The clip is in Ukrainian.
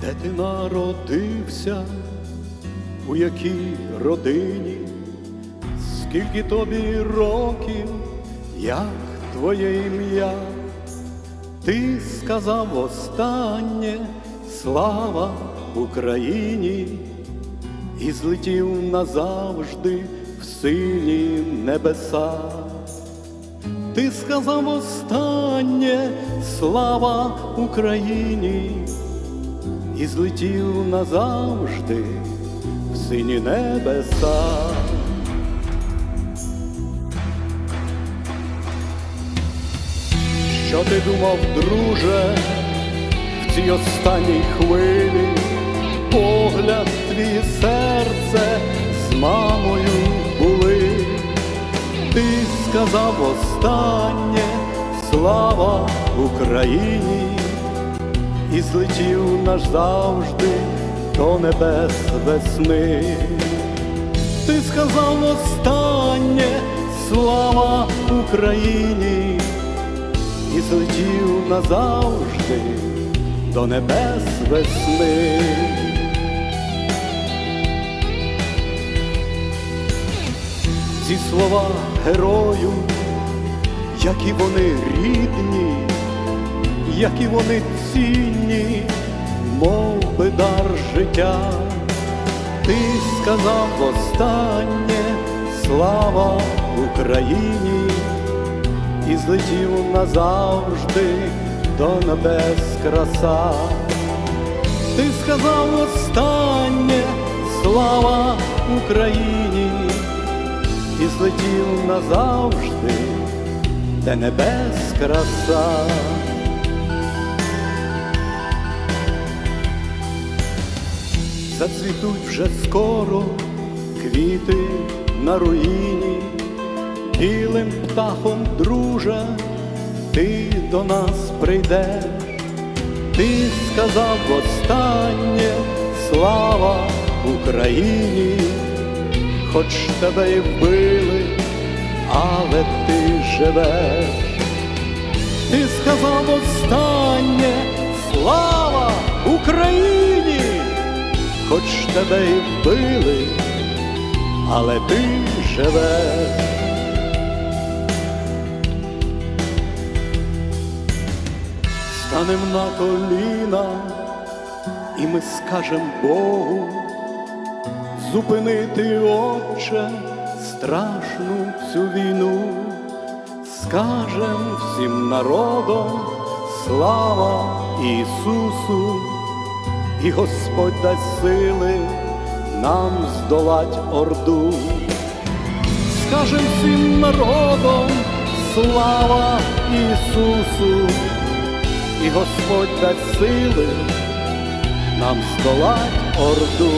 Де ти народився, у якій родині, скільки тобі років, як твоє ім'я, ти сказав останнє слава Україні, і злетів назавжди в сині небеса. Ти сказав останнє слава Україні і злетів назавжди в сині небеса. Що ти думав, друже, в цій останній хвилі, погляд твій серце з мамою були, ти сказав останнє слава Україні і злетів наш завжди до небес весни. Ти сказав останнє слава Україні і злетів назавжди до небес весни. Ці слова герою, які вони рідні, які вони цінні, мов би дар життя. Ти сказав останнє слава Україні і злетів назавжди до небес краса. Ти сказав останнє слава Україні і злетів назавжди, де небес краса. Зацвітуть вже скоро квіти на руїні, білим птахом, друже, ти до нас прийдеш, ти сказав останнє слава Україні, хоч тебе і вбили, але ти живеш. Ти сказав останнє слава Україні, хоч тебе і вбили, але ти живеш. Станем на коліна, і ми скажем Богу, зупинити, Отче, страшну цю війну, скажем всім народом слава Ісусу, і Господь дасть сили нам здолать орду. Скажем всім народом слава Ісусу, і Господь дасть сили нам здолать орду.